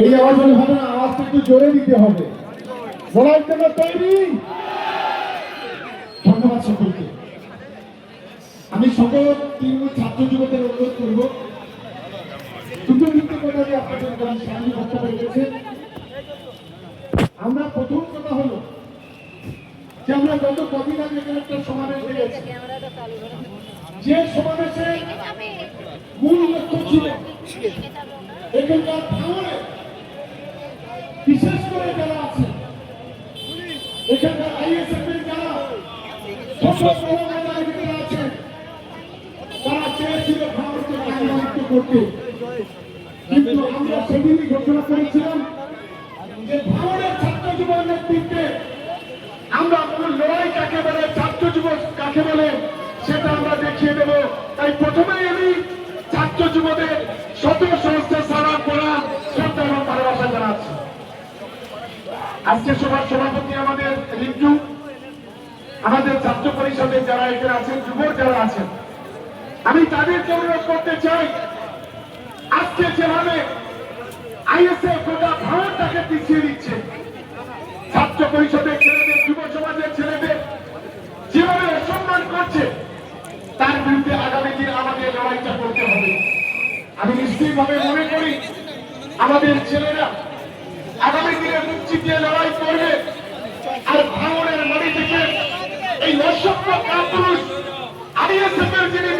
এই আওয়াজ হলে হবে না আওয়াজটা একটু জোরে দিতে হবে। জন্য তৈরি। ধন্যবাদ সকলকে। আমি সকল তৃণমূল ছাত্র যুবকদের অনুরোধ করব দুটো তিনটে কথা দিয়ে আপনাদের সামনে বক্তব্য রেখেছে। আমরা প্রথম কথা হলো যে আমরা গত কদিন আগে এখানে একটা সমাবেশ যে সমাবেশে মূল লক্ষ্য ছিল এখানকার বিশেষ করে যারা আছে এখানকার আইএসএফ এর যারা আছেন, তারা চেয়েছিল ভারতকে কার্যমুক্ত করতে। কিন্তু আমরা সেদিনই ঘোষণা করেছিলাম যে ভারতের ছাত্র যুবক নেতৃত্বে আমরা মূল লড়াই কাকে বলে, ছাত্র যুবক কাকে বলে, সেটা আমরা দেখিয়ে দেব। তাই প্রথমেই আজকে সভার সভাপতি আমাদের রিঞ্জু, আমাদের ছাত্র পরিষদের যারা এখানে আছেন, যুবক যারা আছেন, আমি তাদেরকে অনুরোধ করতে চাই, আজকে যেভাবে ছাত্র পরিষদের ছেলেদের, যুব সমাজের ছেলেদের যেভাবে করছে, তার আগামী দিন করতে হবে। আমি মনে করি, আমাদের ছেলেরা আগামী দিনে চিপিয়ে লড়াই করবে। আর ভাঙনের মাটি থেকে এই অসভ্য কাপুরুষ আইএসএফ এর যিনি